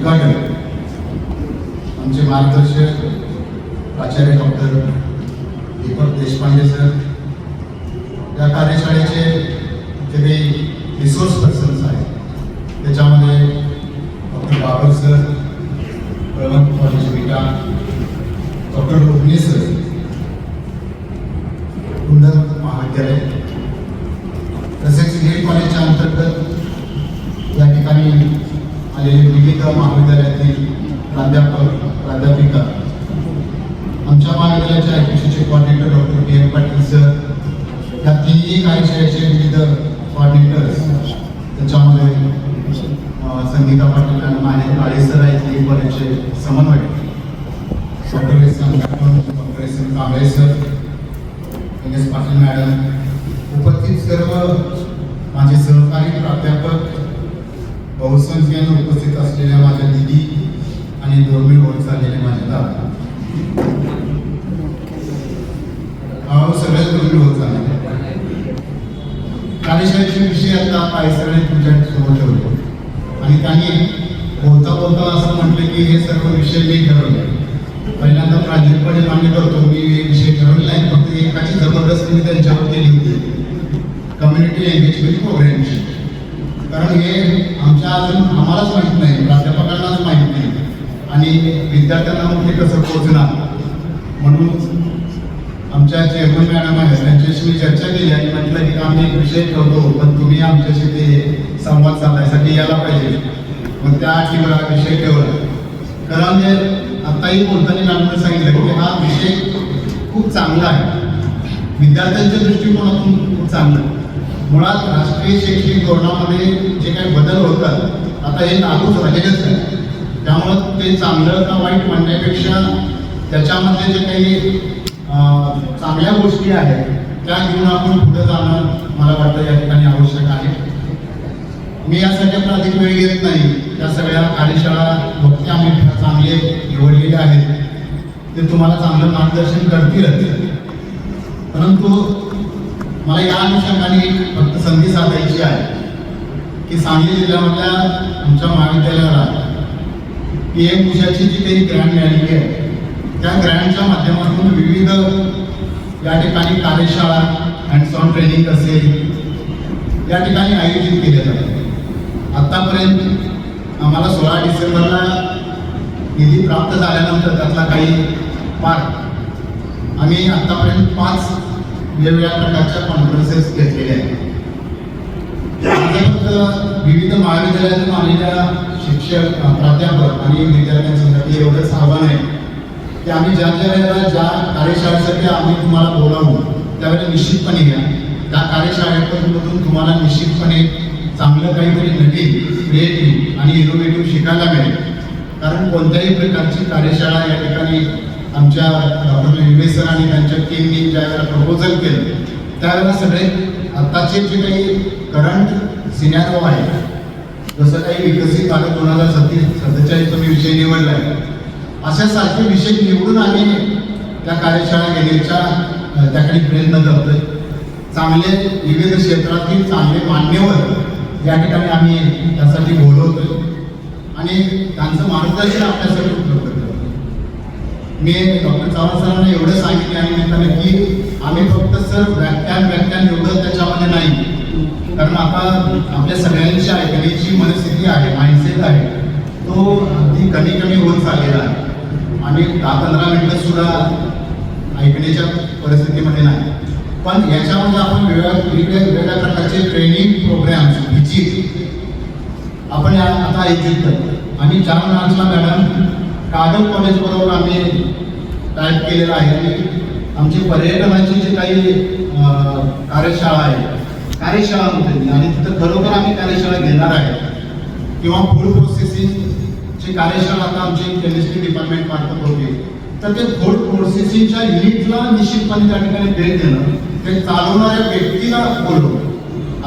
उद्घाटन आमचे मार्गदर्शक प्राचार्य डॉक्टर दीपक देशपांडे सर या कार्यशाळेचे जे काही रिसोर्स पर्सन्स आहेत त्याच्यामध्ये doctor Babar sir Kalwant college Vita doctor Rugne sir Kundal महाविद्यालय तसेच हे कॉलेजच्या अंतर्गत या ठिकाणी आलेले विविध महाविद्यालयातील प्राध्यापक प्राध्यापिका. आमच्या महाविद्यालयाच्या आयपीसीचे coordinator doctor B M Patil sir. या तिन्ही कार्यशाळेचे विविध कॉर्डिनेटर्स त्याच्यामध्ये संगीता पाटील आणि माने काळे सर आहेत नीट कॉलेजचे समन्वय doctor S M doctor S M Kamble sir N S Patil madam. उपस्थित सर्व माझे सहकारी प्राध्यापक बहुसंख्येने उपस्थित असलेल्या माझ्या दिदी आणि दुर्मिळ होत चाललेले माझे दादा अहो सगळ्यात दुर्मिळ होत चालले कार्यशाळेचे विषय आता पायसरने तुमच्यासमोर ठेवले. आणि त्यांनी बोलता बोलता असं म्हटलं की हे सर्व विषय मी ठरवले. पहिल्यांदा प्रांजळपणे मान्य करतो मी हे विषय ठरवले नाही फक्त एकाची जबरदस्त मी त्यांच्यावर केली होती कम्युनिटी एंगेजमेंट प्रोग्रॅमची कारण हे आमच्या अजून आम्हालाच माहीत नाही प्राध्यापकांनाच माहीत नाही. आणि विद्यार्थ्यांना मग ते कसं पोहोचणार? म्हणून आमच्या चेअरमन मॅडम आहेत त्यांच्याशी मी चर्चा केली आणि म्हटलं की आम्ही एक विषय ठेवतो पण तुम्ही आमच्याशी ते संवाद साधण्यासाठी यायला पाहिजे. मग त्या अटीवर हा विषय ठेवला. कारण म्हणजे आत्ताही बोलताना मॅडमने सांगितलं की हा विषय खूप चांगला आहे. विद्यार्थ्यांच्या दृष्टिकोनातून खूप चांगला आहे. मुळात राष्ट्रीय शैक्षणिक धोरणामध्ये जे काही बदल होतात आता हे लागू झालेलेच आहे त्यामुळं ते चांगलं का वाईट म्हणण्यापेक्षा त्याच्यामध्ये जे काही चांगल्या गोष्टी आहेत त्या घेऊन आपण पुढे जाणं मला वाटतं या ठिकाणी आवश्यक आहे. मी यासाठी आपण अधिक वेळ घेत नाही. त्या सगळ्या कार्यशाळा भक्त्या आम्ही चांगले निवडलेले आहेत. ते तुम्हाला चांगलं मार्गदर्शन करतीलच. परंतु मला या अनुषंगाने फक्त संधी साधायची आहे की सांगली जिल्ह्यामधल्या आमच्या महाविद्यालयाला पी एम उषाची जी काही ग्रँट मिळालेली आहे त्या ग्रँटच्या माध्यमातून विविध या ठिकाणी कार्यशाळा हँड्स ऑन ट्रेनिंग असेल या ठिकाणी आयोजित केले जातात. आत्तापर्यंत आम्हाला सोळा डिसेंबरला निधी प्राप्त झाल्यानंतर त्यातला काही पार्ट आम्ही आत्तापर्यंत पाच वेगवेगळ्या प्रकारच्या कॉन्फरन्सेस घेतलेल्या आहेत. फक्त विविध महाविद्यालयातून आलेल्या शिक्षक प्राध्यापक आणि विद्यार्थ्यांसाठी एवढंच आव्हान आहे की आम्ही ज्या ज्या वेळेला ज्या कार्यशाळेसाठी आम्ही तुम्हाला बोलावू त्यावेळेला निश्चितपणे घ्या त्या कार्यशाळेमधून तुम्हाला निश्चितपणे चांगलं काहीतरी नवीन क्रिएटिव्ह आणि इनोव्हेटिव्ह शिकायला मिळेल. कारण कोणत्याही प्रकारची कार्यशाळा या ठिकाणी आमच्या डॉक्टर विवे सर आणि त्यांच्या टीमनी ज्या वेळेला प्रपोजल केलं त्यावेळेला सगळे आत्ताचे जे काही करंट सिनॅरो आहे जसं काही विकसित भागात दोन हजार सत्तीस सत्तेचाळीस तुम्ही विषय निवडला आहे अशा सारखे विषय निवडून आम्ही त्या कार्यशाळा घेण्याच्या त्याकडे प्रयत्न करतोय. चांगले विविध क्षेत्रातील चांगले मान्यवर या ठिकाणी आम्ही त्यासाठी बोलवतोय. आणि त्यांचं मार्गदर्शन आपल्यासाठी उपलब्ध मी डॉक्टर चव्हाण सरांना एवढं सांगितलं आणि निमित्तानं की आम्ही फक्त सर व्याख्यान व्याख्यान एवढं त्याच्यामध्ये नाही. कारण आता आपल्या सगळ्यांची ऐकण्याची मनस्थिती आहे माइंडसेट आहे. तो अगदी कमी कमी होत चाललेला आहे. आम्ही दहा पंधरा मिनटं सुद्धा ऐकण्याच्या परिस्थितीमध्ये नाही. पण याच्यामध्ये आपण वेगळ्या वेगळ्या वेगळ्या प्रकारचे ट्रेनिंग प्रोग्राम्स विजिट आपण आता आयोजित करतो आणि चार मार्चला मॅडम कागद कॉलेज बरोबर आम्ही टाईप केलेला आहे. आणि आमची पर्यटनाची जी काही कार्यशाळा आहे कार्यशाळा म्हणते आणि तिथं खरोखर आम्ही कार्यशाळा घेणार आहे. किंवा फूड प्रोसेसिंगची कार्यशाळा आता आमची केमिस्ट्री डिपार्टमेंट मार्फत होती. तर ते फूड प्रोसेसिंगच्या युनिटला निश्चितपणे त्या ठिकाणी भेट देणं ते चालवणाऱ्या व्यक्तीला बोलवणं.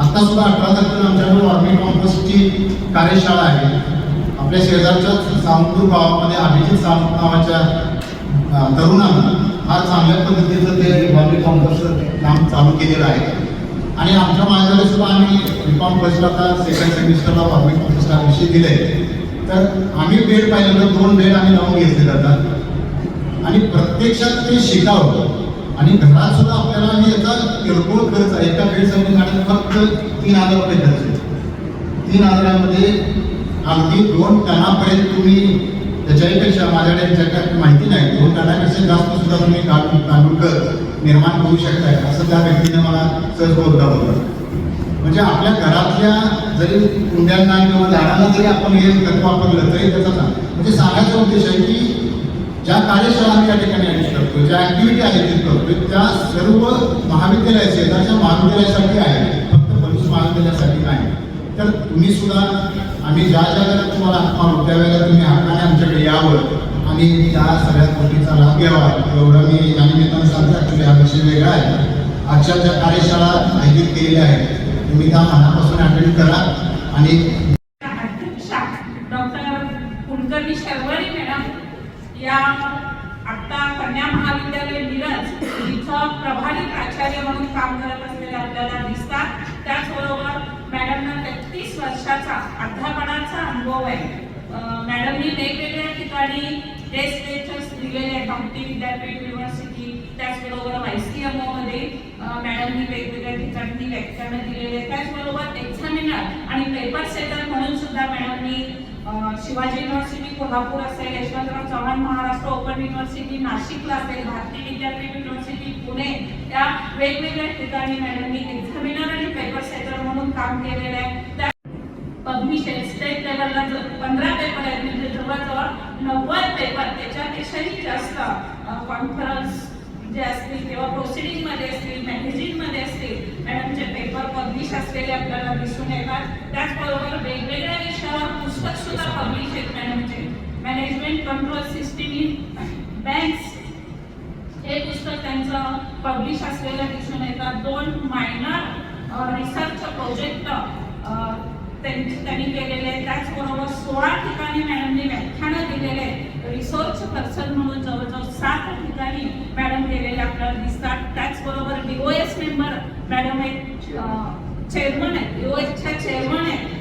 आता सुद्धा अठरा तारखेला आमच्याकडे वॉर्मिंग कॉम्पोस्टची कार्यशाळा आहे. आपल्या शेजारच्या सावंतपूर गावामध्ये अभिजित सावंत नावाच्या तरुणानं फार चांगल्या पद्धतीचं ते वॉर्मिंग कॉम्पोस्ट काम चालू केलेलं आहे. आणि आमच्या माझ्याकडे सुद्धा आम्ही बी कॉम फर्स्टला आता सेकंड सेमिस्टरला वॉर्मिंग कॉम्पोस्ट विषय दिले तर आम्ही बेड पाहिलं तर दोन बेड आम्ही लावून घेतले जातात आणि प्रत्यक्षात ते शिकावं. आणि घरात सुद्धा आपल्याला आणि याचा किरकोळ खर्च आहे एका बेडसाठी आणि फक्त तीन हजार रुपये खर्च तीन हजारामध्ये अगदी दोन टनापर्यंत तुम्ही त्याच्यापेक्षा माझ्याकडे त्याच्याकडे माहिती नाही. दोन टनापेक्षा जास्त सुद्धा तुम्ही काढून काढून निर्माण करू शकताय असं त्या व्यक्तीने मला सहज बोलता बोललं. म्हणजे आपल्या घरातल्या जरी कुंड्यांना किंवा झाडांना जरी आपण हे खत वापरलं तरी त्याचा म्हणजे सांगायचा उद्देश आहे की ज्या कार्यशाळा आम्ही या ठिकाणी आयोजित करतो ज्या ऍक्टिव्हिटी आयोजित करतो त्या सर्व महाविद्यालय शेजारच्या महाविद्यालयासाठी आहे फक्त भविष्य महाविद्यालयासाठी नाही. तर तुम्ही सुद्धा आम्ही ज्या ज्या वेळेला तुम्हाला हात मारू त्या वेळेला तुम्ही हाताने आमच्याकडे यावं आणि त्या सगळ्या गोष्टीचा लाभ घ्यावा. एवढं मी या निमित्तानं सांगतो. ॲक्च्युली हा विषय वेगळा आहे. आजच्या ज्या कार्यशाळा आयोजित केलेल्या आहेत तुम्ही त्या मनापासून अटेंड करा आणि अध्यक्षा डॉक्टर कुलकर्णी शर्वरी मॅडम या आत्ता कन्या महाविद्यालय मिरज इथं प्रभारी प्राचार्य म्हणून काम करत असलेले आपल्याला दिसतात त्याचबरोबर मॅडमना तेहतीस वर्षाचा अनुभव आहे. मॅडमनी वेगवेगळ्या ठिकाणी टेस्ट लेक्चर्स दिलेले आहेत. भक्ती विद्यापीठ युनिव्हर्सिटी त्याचबरोबर वायसीएमओमध्ये मॅडमनी वेगवेगळ्या ठिकाणी व्याख्यानं दिलेले आहेत. त्याचबरोबर एक्झामिनर आणि पेपर सेटर म्हणून सुद्धा मॅडमनी शिवाजी युनिव्हर्सिटी कोल्हापूर असेल यशवंतराव चव्हाण महाराष्ट्र ओपन युनिव्हर्सिटी नाशिकला असेल भारतीय विद्यापीठ युनिव्हर्सिटी पुणे या वेगवेगळ्या ठिकाणी मॅडमनी एक्झामिनर आणि पेपर सेटर म्हणून काम केलेलं आहे. त्या स्टेट लेवलला जर पंधरा पेपर आहेत म्हणजे जवळजवळ नव्वद पेपर त्याच्यापेक्षाही जास्त कॉन्फरन्स जे असतील किंवा प्रोसिडिंगमध्ये असतील मॅगझिनमध्ये असतील मॅडमचे पेपर पब्लिश असलेले आपल्याला दिसून येतात. त्याचबरोबर वेगवेगळ्या विषयावर पुस्तक सुद्धा पब्लिश आहेत मॅडमचे management control system in banks हे पुस्तक त्यांचं पब्लिश असलेलं दिसून येतात. दोन मायनर रिसर्च प्रोजेक्ट त्यांनी त्यांनी केलेले आहे त्याचबरोबर सोळा ठिकाणी मॅडमने व्याख्यानं दिलेले आहेत. रिसोर्स पर्सन म्हणून जवळजवळ सात ठिकाणी मॅडम गेलेले आपल्याला दिसतात. त्याचबरोबर डीओएस मेंबर मॅडम आहेत. चेअरमन आहेत. डीओएसच्या चेअरमन आहेत.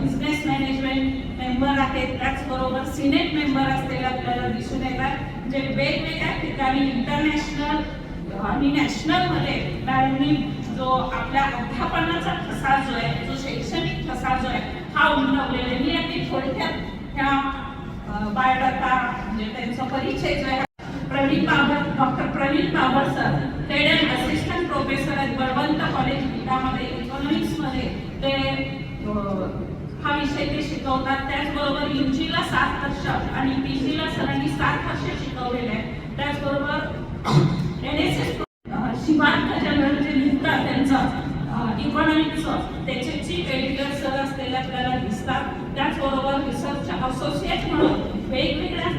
बिझनेस मॅनेजमेंट मेंबर आहेत. त्याचबरोबर सिनेट मेंबर असलेले आपल्याला दिसून येतात. जे वेगवेगळ्या ठिकाणी इंटरनॅशनल आणि नॅशनलमध्ये मॅडमनी जो आपल्या अध्यापनाचा ठसा जो आहे जो शैक्षणिक ठसा जो आहे हा उमटवलेला आहे. मी अगदी थोडक्यात ह्या बायोडाटा म्हणजे त्यांचा परिचय जो आहे Pravin Babar doctor Pravin Babar sir head assistant professor आहेत बळवंत कॉलेज विटामध्ये इकॉनॉमिक्समध्ये ते हा विषय ते शिकवतात. त्याचबरोबर युजीला सात वर्ष आणि पीजीला सरांनी सात वर्ष शिकवलेले आहे. त्याचबरोबर N S S Shivant general जे त्यांचा त्यांचं त्याच्याची त्याचे चीफ एडिटर सर असलेले आपल्याला दिसतात. त्याचबरोबर रिसर्च असोसिएट म्हणून वेगवेगळ्या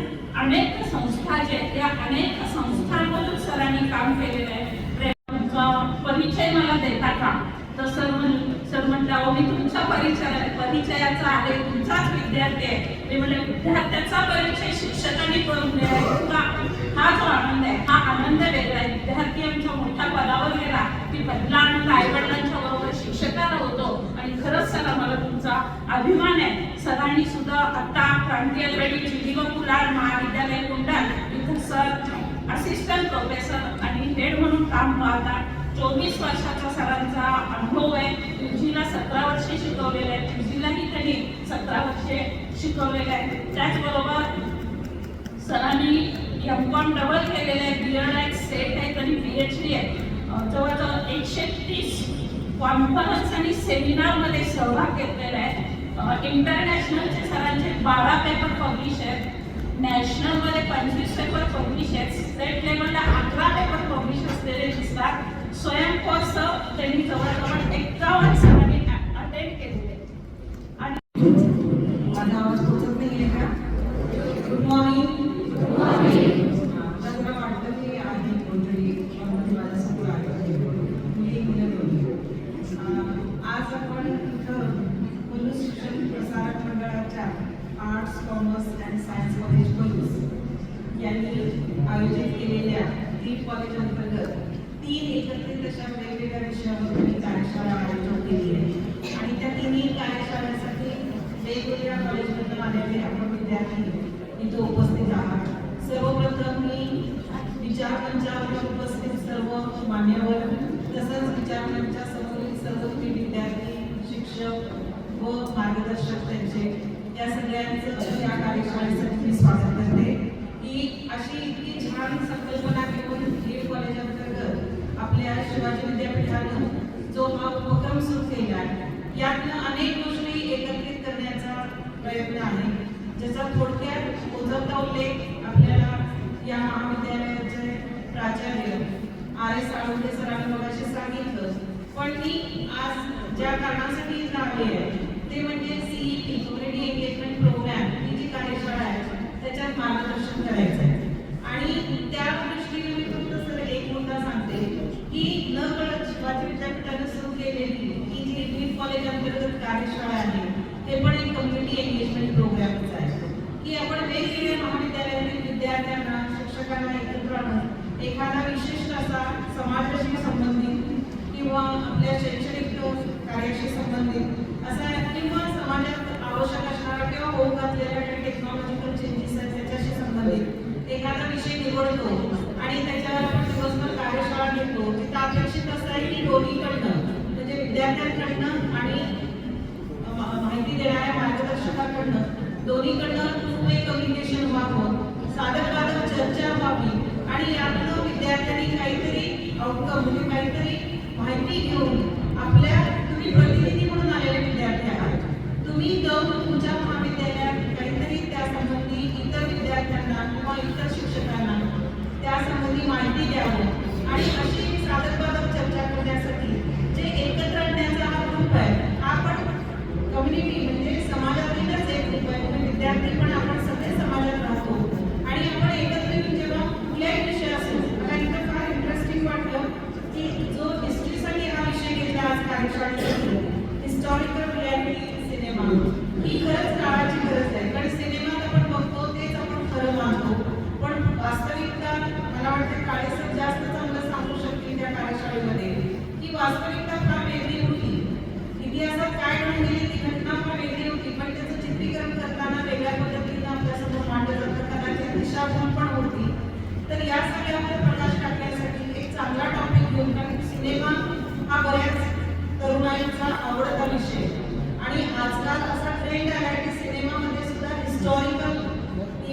अनेक संस्था जे आहेत त्या अनेक संस्थांमधून सरांनी काम केलेलं आहे. तुमचा परिचय मला देता का? तर सर म्हण सर म्हटलं अहो मी तुमचा परिचय परिचयाचा आहे तुमचाच विद्यार्थी आहे. मी म्हणजे विद्यार्थ्याचा परिचय शिक्षकांनी करून द्यायचा हा जो आनंद आहे हा आनंद वेगळा आहे. विद्यार्थी आमच्या मोठ्या पदावर गेला. पहिला आनंद आईवडिलांच्या बरोबर शिक्षकाला होतो आणि खरंच सर आम्हाला तुमचा अभिमान आहे. सरांनी सुद्धा आता क्रांती अलरेडी चिलिव कुलार महाविद्यालय कुंडाल इथं सर असिस्टंट प्रोफेसर आणि हेड म्हणून काम पाहतात. चोवीस वर्षाचा सरांचा अनुभव आहे. युजीला सतरा वर्षे शिकवलेले आहे. युजीलाही त्यांनी सतरा वर्षे शिकवलेले आहे. त्याचबरोबर सरांनी एम कॉम डबल केलेलं आहे. बी एड आहे सेट आहे आणि पी एच डी आहे. जवळजवळ एकशे तीस कॉन्फरन्स आणि सेमिनारमध्ये सहभाग घेतलेला आहे. इंटरनॅशनलचे सरांचे बारा पेपर पब्लिश आहेत. नॅशनलमध्ये पंचवीस पेपर पब्लिश आहेत. स्टेट लेवलला अकरा पेपर पब्लिश असलेले दिसतात. स्वयंकोर्स त्यांनी जवळजवळ एकावन्न मान्यवर तसंच विचारणांच्या समोरील सर्व विद्यार्थी शिक्षक व मार्गदर्शक त्यांचे या सगळ्यांचं या कार्यशाळेसाठी मी स्वागत करते. की अशी इतकी छान संकल्पना घेऊन हे कॉलेज अंतर्गत आपल्या शिवाजी विद्यापीठानं जो हा उपक्रम सुरू केला आहे यातनं अनेक गोष्टी एकत्रित करण्याचा प्रयत्न आहे. ज्याचा थोडक्यात उद्धवता उल्लेख आर एस आळवटे सरांनी मगाशी सांगितलं. पण मी आज ज्या कारणासाठी इथं आहे ते म्हणजे सीईटी कम्युनिटी एंगेजमेंट प्रोग्राम ही जी कार्यशाळा आहे त्याच्यात मार्गदर्शन करायचं आहे. आणि त्या दृष्टीने मी फक्त सर एक मुद्दा सांगते. की न कळत शिवाजी विद्यापीठानं सुरू केलेली ही जी ड्रीम कॉलेज अंतर्गत कार्यशाळा आहे ते पण एक कम्युनिटी एंगेजमेंट प्रोग्रॅमच आहे. की आपण वेगवेगळ्या महाविद्यालयातील विद्यार्थ्यांना शिक्षकांना एकत्र आणून एखादा विशिष्ट असा समाजाशी संबंधित किंवा आपल्या शैक्षणिक कार्याशी संबंधित असा किंवा समाजात आवश्यक असणारा किंवा होऊ घातलेला टेक्नॉलॉजिकल चेंजेस आहेत त्याच्याशी संबंधित एखादा विषय निवडतो आणि त्याच्यावर आपण दिवसभर कार्यशाळा घेतो तिथं अपेक्षित असं आहे की दोन्हीकडनं म्हणजे विद्यार्थ्यांकडनं आणि माहिती देणाऱ्या मार्गदर्शकाकडनं दोन्हीकडनं टू वे कम्युनिकेशन व्हावं साधारण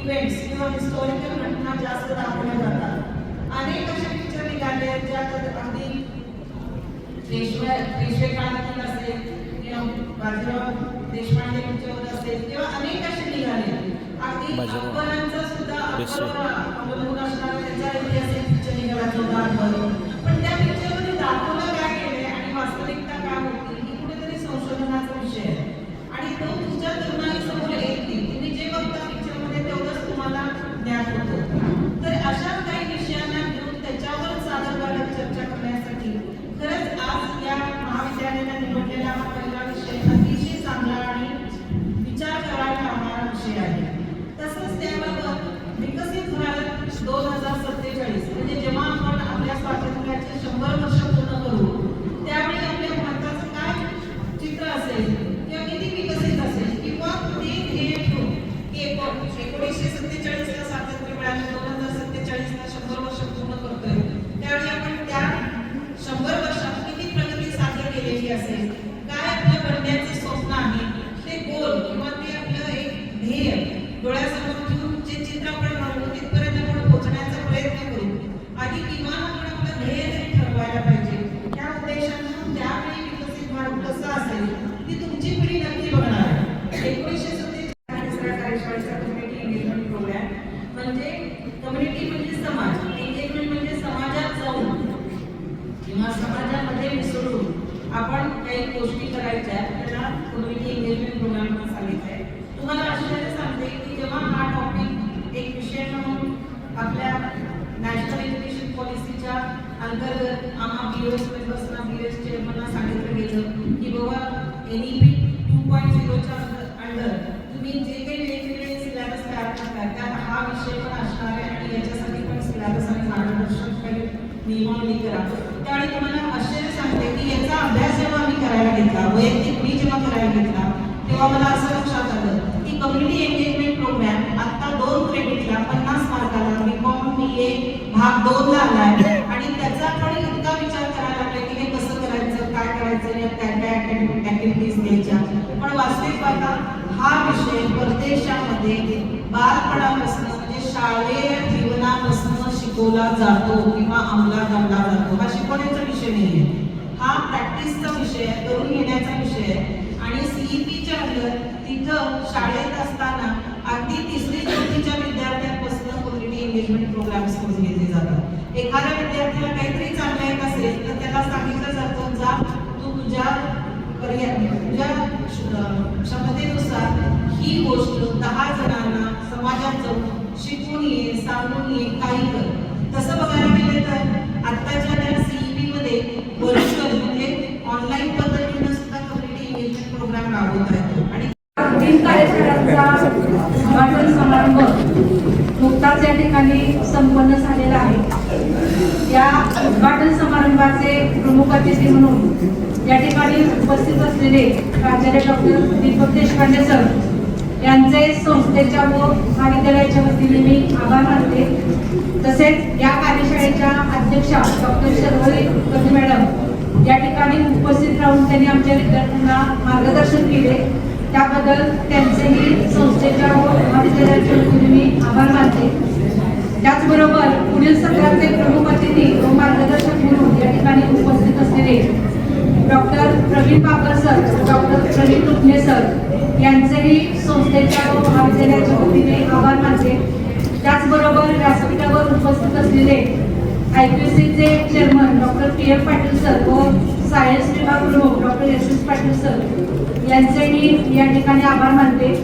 इव्हेंट्स किंवा हिस्टॉरिकल घटना जास्त दाखवल्या जातात अनेक असे पिक्चर निघाले अगदी असेल किंवा बाजीराव देशपांडे पिक्चर असेल किंवा अनेक असे निघाले अगदी अकबरांचा सुद्धा अकबर अवलंबून असणारा त्याचा ऐतिहासिक पिक्चर निघाला होता ন্যায় করতে विषय पण आणि याच्यासाठी पण सिलेबस आणि मार्गदर्शक काही नियमावली करा त्यावेळी तुम्हाला आश्चर्य सांगते की याचा अभ्यास जेव्हा मी करायला घेतला वैयक्तिक मी जेव्हा करायला घेतला तेव्हा मला असं लक्षात आलं की कम्युनिटी एंगेजमेंट प्रोग्राम आता दोन क्रेडिटला पन्नास मार्काला बी कॉम बी ए भाग दोनला आलाय. आणि त्याचा पण इतका विचार करायला लागला की हे कसं करायचं काय करायचं काय काय ऍक्टिव्हिटीज घ्यायच्या. पण वास्तविक पाहता हा विषय परदेशामध्ये बालपणापासून शालेय जीवनापासून शिकवला जातो किंवा अंमलात आणला जातो. हा शिकवण्याचा विषय नाही आहे हा प्रॅक्टिसचा विषय आहे करून घेण्याचा विषय आहे. आणि सीईपीच्या अंदर तिथं शाळेत असताना अगदी तिसरी चौथीच्या विद्यार्थ्यांपासून कम्युनिटी एंगेजमेंट प्रोग्राम्स करून घेतले जातात. एखाद्या विद्यार्थ्याला काहीतरी चांगलं येत असेल तर त्याला सांगितलं जातं जा तू तुझ्या पर्याय तुझ्या क्षमतेनुसार ही गोष्ट दहा जणांना समाजात जाऊन शिकून ये सांगून ये काही कर. तसं बघायला गेलं तर आत्ताच्या त्या सीईपी मध्ये व्हर्च्युअल म्हणजे ऑनलाईन पद्धतीनं सुद्धा कम्युनिटी एंगेजमेंट प्रोग्राम राबवत आहे आणि उद्घाटन समारंभ नुकताच या ठिकाणी संपन्न झालेला आहे. या उद्घाटन समारंभाचे प्रमुख अतिथी म्हणून या ठिकाणी उपस्थित असलेले प्राचार्य डॉक्टर दीपक देशपांडे सर यांचे संस्थेच्या व महाविद्यालयाच्या वतीने मी आभार मानते. तसेच या कार्यशाळेच्या अध्यक्षा डॉक्टर शर्वरी कुलकर्णी मॅडम या ठिकाणी उपस्थित राहून त्यांनी आमच्या विद्यार्थ्यांना मार्गदर्शन केले. त्याबद्दल त्यांचेही संस्थेच्या व महाविद्यालयाच्या वतीने मी आभार मानते. त्याचबरोबर पुढील सत्राचे प्रमुख अतिथी व मार्गदर्शक म्हणून या ठिकाणी उपस्थित असलेले doctor Pravin Babar sir doctor Pravin Rupne sir यांचेही संस्थेच्या व महाविद्यालयाच्या वतीने आभार मानते. त्याचबरोबर व्यासपीठावर उपस्थित असलेले आय पी सीचे chairman doctor P F Patil sir व सायन्स विभाग प्रमुख डॉक्टर यशवंत पाटील सर यांचेही या ठिकाणी आभार मानते.